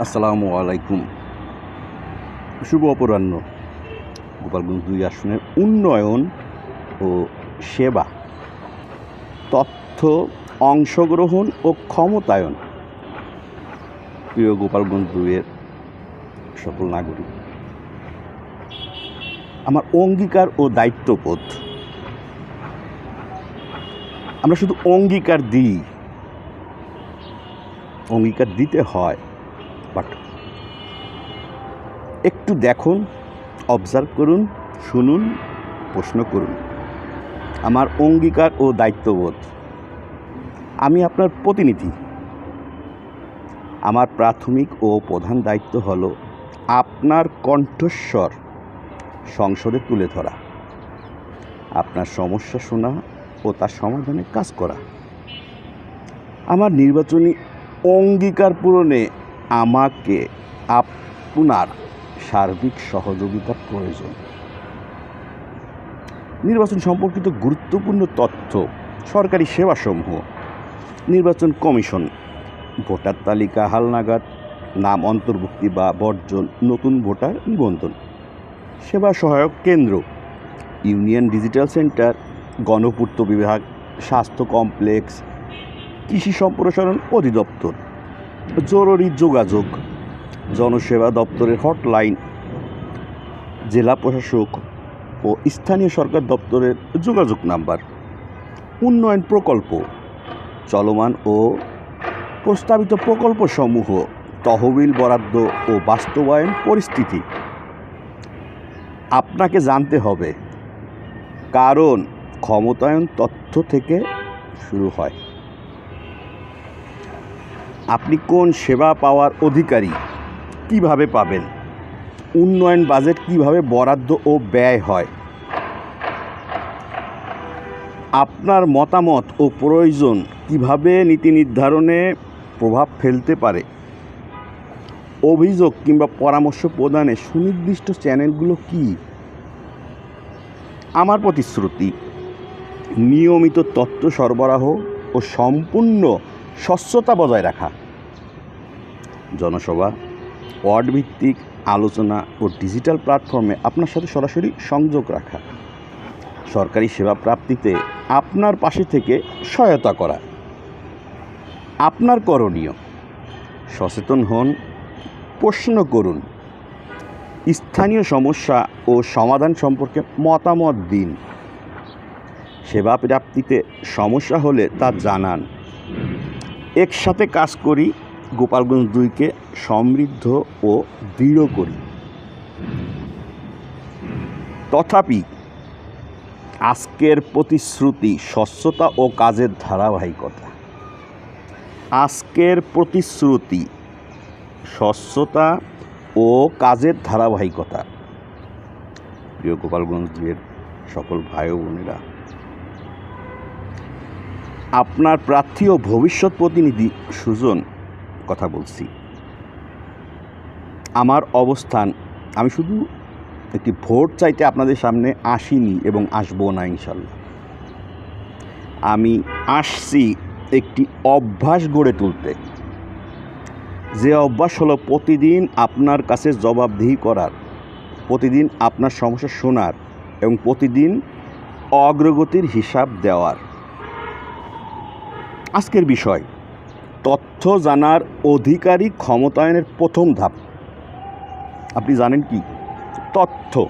আসসালামু আলাইকুম। শুভ অপরাহ্ন। গোপালগঞ্জ দুই আসনের উন্নয়ন ও সেবা, তথ্য, অংশগ্রহণ ও ক্ষমতায়ন। প্রিয় গোপালগঞ্জ দুইয়ের সকল নাগরিক, আমার অঙ্গীকার ও দায়িত্ববোধ। আমরা শুধু অঙ্গীকার দিই, অঙ্গীকার দিতে হয়। একটু দেখুন অবজার্ভ করুন, শুনুন, প্রশ্ন করুন। আমার অঙ্গীকার ও দায়িত্ববোধ। আমি আপনার প্রতিনিধি। আমার প্রাথমিক ও প্রধান দায়িত্ব হলো আপনার কণ্ঠস্বর সংসদে তুলে ধরা, আপনার সমস্যা শোনা ও তার সমাধানে কাজ করা। আমার নির্বাচনী অঙ্গীকার পূরণে আমাকে আপনার সার্বিক সহযোগিতার প্রয়োজন। নির্বাচন সম্পর্কিত গুরুত্বপূর্ণ তথ্য সরকারি সেবাসমূহ। নির্বাচন কমিশন, ভোটার তালিকা হালনাগাদ নাম অন্তর্ভুক্তি বা বর্জন, নতুন ভোটার নিবন্ধন। সেবা সহায়ক কেন্দ্র, ইউনিয়ন ডিজিটাল সেন্টার, গণপূর্ত বিভাগ, স্বাস্থ্য কমপ্লেক্স, কৃষি সম্প্রসারণ অধিদপ্তর। জরুরি যোগাযোগ জনসেবা দপ্তরের হটলাইন। জেলা প্রশাসক ও স্থানীয় সরকার দপ্তরের যোগাযোগ নাম্বার। উন্নয়ন প্রকল্প। চলমান ও প্রস্তাবিত প্রকল্পসমূহ তহবিল বরাদ্দ ও বাস্তবায়ন পরিস্থিতি। আপনাকে জানতে হবে, কারণ ক্ষমতায়ন তথ্য থেকে শুরু হয়। আপনি কোন সেবা পাওয়ার অধিকারী? কীভাবে পাবেন? উন্নয়ন বাজেট কীভাবে বরাদ্দ ও ব্যয় হয়? আপনার মতামত ও প্রয়োজন কীভাবে নীতি নির্ধারণে প্রভাব ফেলতে পারে? অভিযোগ কিংবা পরামর্শ প্রদানে সুনির্দিষ্ট চ্যানেলগুলো কি? আমার প্রতিশ্রুতি, নিয়মিত তথ্য সরবরাহ ও সম্পূর্ণ স্বচ্ছতা বজায় রাখা। জনসভা ওয়ার্ড ভিত্তিক আলোচনা ও ডিজিটাল প্ল্যাটফর্মে আপনার সাথে সরাসরি সংযোগ রাখা। সরকারি সেবা প্রাপ্তিতে আপনার পাশে থেকে সহায়তা করা। আপনার করণীয়। সচেতন হন, প্রশ্ন করুন। স্থানীয় সমস্যা ও সমাধান সম্পর্কে মতামত দিন। সেবা প্রাপ্তিতে সমস্যা হলে তা জানান। একসাথে কাজ করি গোপালগঞ্জ দুইকে সমৃদ্ধ ও দৃঢ় করি। তথাপি আজকের প্রতিশ্রুতি স্বচ্ছতা ও কাজের ধারাবাহিকতা। আজকের প্রতিশ্রুতি স্বচ্ছতা ও কাজের ধারাবাহিকতা। প্রিয় গোপালগঞ্জ দুয়ের সকল ভাই বোনেরা, আপনার প্রার্থী ও ভবিষ্যৎ প্রতিনিধি সুজন কথা বলছি। আমার অবস্থান, আমি শুধু একটি ভোট চাইতে আপনাদের সামনে আসিনি এবং আসব না ইনশাল্লাহ। আমি আসছি একটি অভ্যাস গড়ে তুলতে। যে অভ্যাস হলো প্রতিদিন আপনার কাছে জবাবদিহি করার, প্রতিদিন আপনার সমস্যা শোনার এবং প্রতিদিন অগ্রগতির হিসাব দেওয়ার। আজকের বিষয় তথ্য জানার অধিকারী ক্ষমতায়নের প্রথম ধাপ। আপনি জানেন কি? তথ্য।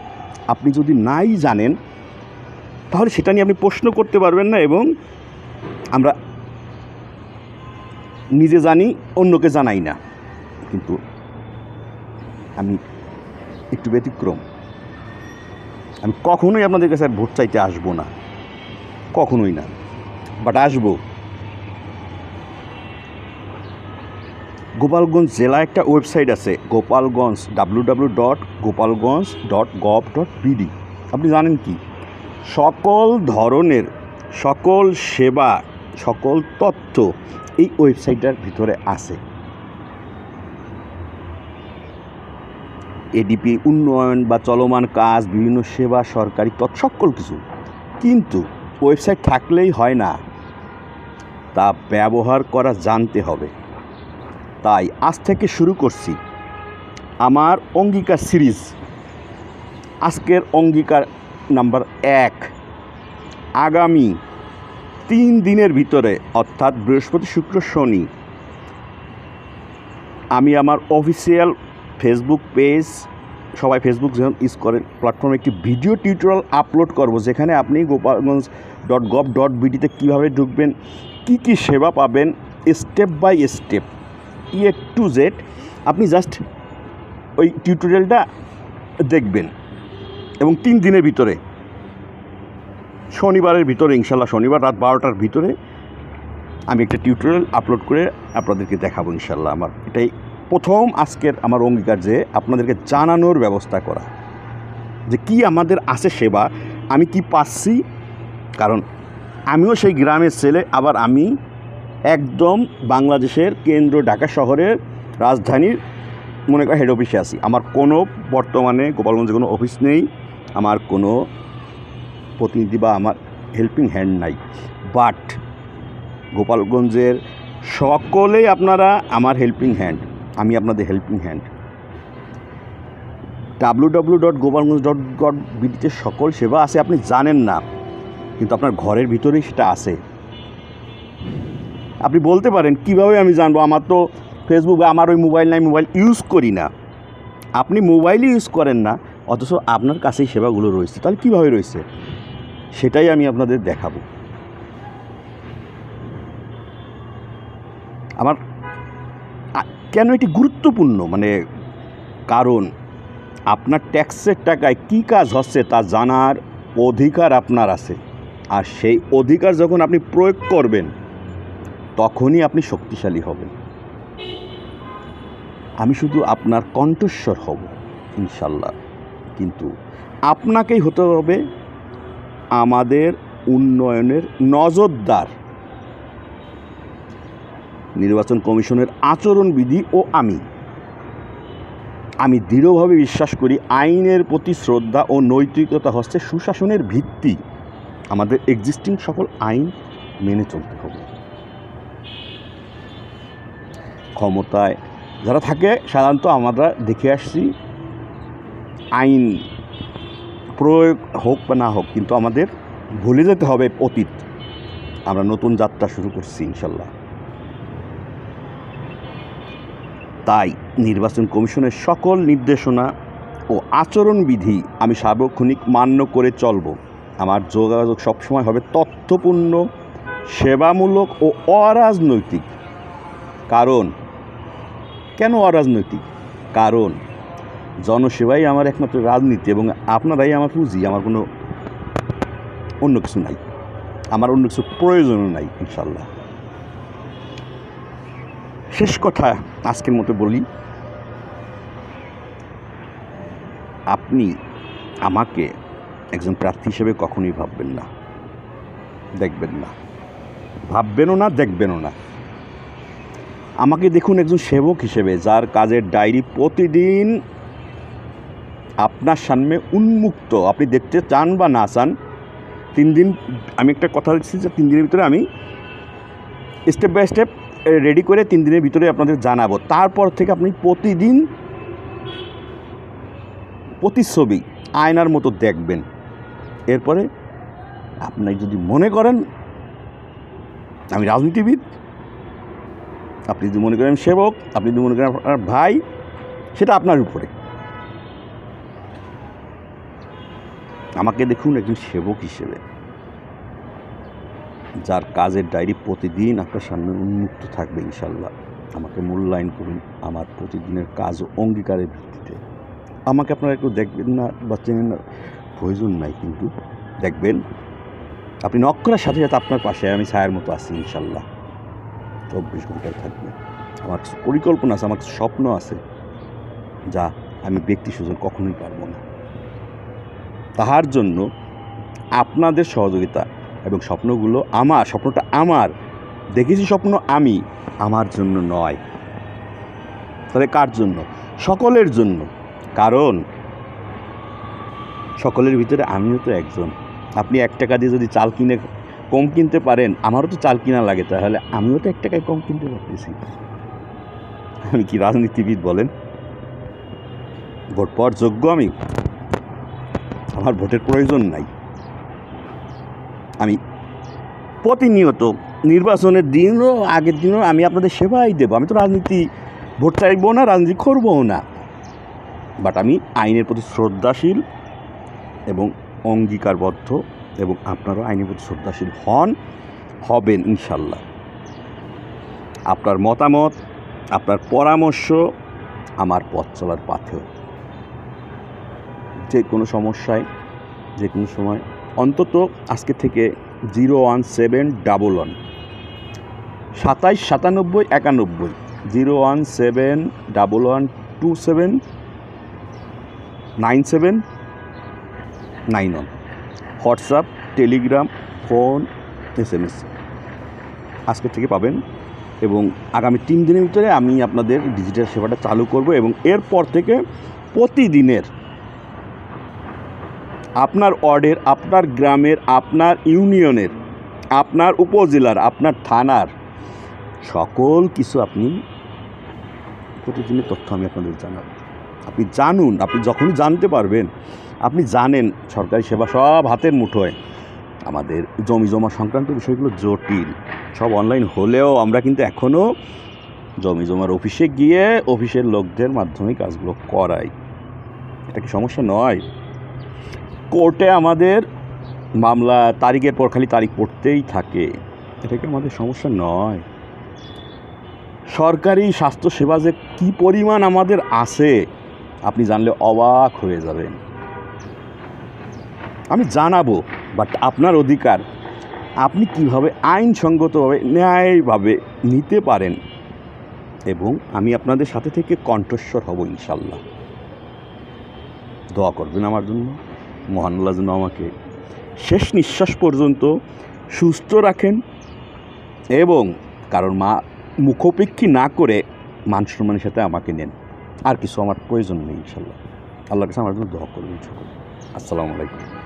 আপনি যদি নাই জানেন, তাহলে সেটা নিয়ে আপনি প্রশ্ন করতে পারবেন না এবং আমরা নিজে জানি, অন্যকে জানাই না। কিন্তু আমি একটু ব্যতিক্রম। আমি কখনোই আপনাদের কাছে আর ভোট চাইতে আসব না। কখনোই না। বাট আসব। গোপালগঞ্জ জেলা একটা ওয়েবসাইট আছে, Gopalganj W W dot Gopalganj dot gov dot BD আপনি জানেন কি? সকল ধরনের, সকল সেবা, সকল তথ্য এই ওয়েবসাইটটার ভিতরে আছে। এডিপি, উন্নয়ন বা চলমান কাজ, বিভিন্ন সেবা, সরকারি তথ্য, সকল কিছু। কিন্তু ওয়েবসাইট থাকলেই হয় না। তা ব্যবহার করা জানতে হবে। তাই আজ থেকে শুরু করছি আমার অঙ্গীকার সিরিজ। আজকের অঙ্গীকার নাম্বার এক। আগামী তিন দিনের ভিতরে, অর্থাৎ বৃহস্পতি, শুক্র, শনি, আমি আমার অফিসিয়াল ফেসবুক পেজ, সবাই ফেসবুক যেমন ইউজ করেন প্ল্যাটফর্মে একটি ভিডিও টিউটোরিয়াল আপলোড করব, যেখানে আপনি গোপালগঞ্জ ডট গভ ডট বিডিতে কীভাবে ঢুকবেন, কী কী সেবা পাবেন, step by step. A to Z, আপনি জাস্ট ওই টিউটোরিয়ালটা দেখবেন। এবং তিন দিনের ভিতরে, শনিবারের ভিতরে, ইনশাল্লাহ শনিবার রাত বারোটার ভিতরে, আমি একটা টিউটোরিয়াল আপলোড করে আপনাদেরকে দেখাবো ইনশাল্লাহ আমার। এটাই প্রথম আজকের আমার অঙ্গীকার যে আপনাদেরকে জানানোর ব্যবস্থা করা। যে কি আমাদের আছে সেবা, আমি কি পাচ্ছি কারণ আমিও সেই গ্রামের ছেলে, আবার আমি একদম বাংলাদেশের কেন্দ্র ঢাকা শহরের রাজধানীর মনে করেন হেড অফিসে আছি। আমার কোনো বর্তমানে গোপালগঞ্জে কোনো অফিস নেই, আমার কোনো প্রতিনিধি বা আমার হেল্পিং হ্যান্ড নাই। বাট গোপালগঞ্জের সকলেই আপনারা আমার হেল্পিং হ্যান্ড আমি আপনাদের helping hand W W dot Gopalganj dot gov বিডিতে সকল সেবা আছে, আপনি জানেন না, কিন্তু আপনার ঘরের ভিতরেই সেটা আছে। আপনি বলতে পারেন, কীভাবে আমি জানব? আমার তো ফেসবুক আমার ওই মোবাইল নাই মোবাইল ইউজ করি না। আপনি মোবাইলই ইউজ করেন না, অথচ আপনার কাছেই সেবাগুলো রয়েছে। তাহলে কীভাবে রয়েছে? সেটাই আমি আপনাদের দেখাবো। আমার কেন এটি গুরুত্বপূর্ণ? মানে কারণ, আপনার ট্যাক্সের টাকায় কী কাজ হচ্ছে তা জানার অধিকার আপনার আছে। আর সেই অধিকার যখন আপনি প্রয়োগ করবেন তখনই আপনি শক্তিশালী হবেন। আমি শুধু আপনার কণ্ঠস্বর হব, ইনশাল্লাহ। কিন্তু আপনাকেই হতে হবে আমাদের উন্নয়নের নজরদার। নির্বাচন কমিশনের আচরণবিধি ও আমি। আমি দৃঢ়ভাবে বিশ্বাস করি আইনের প্রতি শ্রদ্ধা ও নৈতিকতা হচ্ছে সুশাসনের ভিত্তি। আমাদের এক্সিস্টিং সকল আইন মেনে চলতে হবে। ক্ষমতায়। যারা থাকে, সাধারণত আমরা দেখে আসছি, আইন প্রয়োগ হোক বা না হোক, কিন্তু আমাদের ভুলে যেতে হবে অতীত। আমরা নতুন যাত্রা শুরু করছি, ইনশাল্লাহ। তাই নির্বাচন কমিশনের সকল নির্দেশনা ও আচরণবিধি আমি সার্বক্ষণিক মান্য করে চলব। আমার যোগাযোগ সবসময় হবে তথ্যপূর্ণ, সেবামূলক ও অরাজনৈতিক। কারণ কেন অরাজনৈতিক? কারণ জনসেবাই আমার একমাত্র রাজনীতি এবং আপনারাই আমার পুঁজি, আমার কোনো অন্য কিছু নাই। আমার অন্য কিছু প্রয়োজনও নাই ইনশাল্লাহ শেষ কথা আজকের মতো বলি, আপনি আমাকে একজন প্রার্থী হিসেবে কখনোই ভাববেন না, দেখবেন না। ভাববেনও না, দেখবেনও না। আমাকে দেখুন একজন সেবক হিসেবে, যার কাজের ডায়েরি প্রতিদিন আপনার সামনে উন্মুক্ত। আপনি দেখতে চান বা না চান, তিন দিন, আমি একটা কথা দিচ্ছি যে তিন দিনের ভিতরে আমি স্টেপ বাই স্টেপ রেডি করে তিন দিনের ভিতরে আপনাদের জানাব। তারপর থেকে আপনি প্রতিদিন প্রতিচ্ছবি আয়নার মতো দেখবেন। এরপরে আপনি যদি মনে করেন, আমি রাজনীতিবিদ আপনি যদি মনে করেন সেবক, আপনি যদি মনে করেন আপনার ভাই, সেটা আপনার উপরে। আমাকে দেখুন একজন সেবক হিসেবে। যার কাজের ডায়েরি প্রতিদিন আপনার সামনে উন্মুক্ত থাকবে ইনশাল্লাহ আমাকে মূল্যায়ন করুন আমার প্রতিদিনের কাজ অঙ্গীকারের ভিত্তিতে। আমাকে আপনারা একটু দেখবেন না বা চেনেন না, প্রয়োজন নাই কিন্তু। দেখবেন, আপনি নক করার সাথে সাথে আপনার পাশে আমি ছায়ার মতো আছি ইনশাল্লাহ চব্বিশ ঘন্টায় থাকবে। আমার পরিকল্পনা আছে, আমার স্বপ্ন আছে যা আমি ব্যক্তি সুজন কখনোই পারব না। তাহার জন্য আপনাদের সহযোগিতা এবং স্বপ্নগুলো আমার, স্বপ্নটা আমার, দেখেছি স্বপ্ন আমি, আমার জন্য নয়। তাহলে কার জন্য? সকলের জন্য। কারণ সকলের ভিতরে আমিও তো একজন। আপনি এক টাকা দিয়ে যদি চাল কিনে কম কিনতে পারেন, আমারও তো চাল কিনা লাগে, তাহলে আমিও তো এক টাকায় কম কিনতে পারতেছি। আমি কি রাজনীতিবিদ বলেন? ভোট পাওয়ার যোগ্য আমি? আমার ভোটের প্রয়োজন নাই। আমি প্রতিনিয়ত নির্বাচনের দিনও, আগের দিনও আমি আপনাদের সেবাই দেবো। আমি তো রাজনীতি, ভোট চাইব না, রাজনীতি করব না। বাট আমি আইনের প্রতি শ্রদ্ধাশীল এবং অঙ্গীকারবদ্ধ। এবং আপনারাও আইনের প্রতি শ্রদ্ধাশীল হন, হবেন ইনশাল্লাহ। আপনার মতামত, আপনার পরামর্শ আমার পথ চলার পাথেও। যে কোনো সমস্যায়, যে কোনো সময়, অন্তত আজকে থেকে zero one seven double one, সাতাইশ সাতানব্বই একানব্বই, zero one seven double one two seven, nine seven, nine one. WhatsApp, Telegram, phone S M S আজকে থেকে পাবেন এবং আগামী তিন দিনের ভিতরে আমি আপনাদের ডিজিটাল সেবাটা চালু করব এবং এরপর থেকে প্রতিদিনের আপনার ওয়ার্ডের, আপনার গ্রামের, আপনার ইউনিয়নের, আপনার উপজেলার, আপনার থানার সকল কিছু আপনি প্রতিদিনের তথ্য আমি আপনাদের জানাব। আপনি জানুন, আপনি যখনই জানতে পারবেন, আপনি জানেন সরকারি সেবা সব হাতের মুঠোয়। আমাদের জমি জমা সংক্রান্ত বিষয়গুলো জটিল। সব অনলাইন হলেও আমরা কিন্তু এখনও জমি জমার অফিসে গিয়ে অফিসের লোকদের মাধ্যমে কাজগুলো করাই। এটা কি সমস্যা নয়? কোর্টে আমাদের মামলা তারিখের পর খালি তারিখ পড়তেই থাকে। এটা কি আমাদের সমস্যা নয়? সরকারি স্বাস্থ্যসেবা যে কী পরিমাণ আমাদের আছে আপনি জানলে অবাক হয়ে যাবেন। আমি জানাব বাট আপনার অধিকার, আপনি কীভাবে আইনসঙ্গতভাবে, ন্যায়ভাবে নিতে পারেন? এবং আমি আপনাদের সাথে থেকে কণ্ঠস্বর হব ইনশাল্লাহ দোয়া করবেন আমার জন্য মহানুল্লাহ যেন আমাকে শেষ নিঃশ্বাস পর্যন্ত সুস্থ রাখেন এবং কারণ মা, মুখোপেক্ষী না করে মান সম্মানের সাথে আমাকে নেন। আর কিছু আমার প্রয়োজন নেই, ইনশাল্লাহ। আল্লাহ কাছে আমার জন্য দোয়া করবেন সকল। আসসালামু আলাইকুম।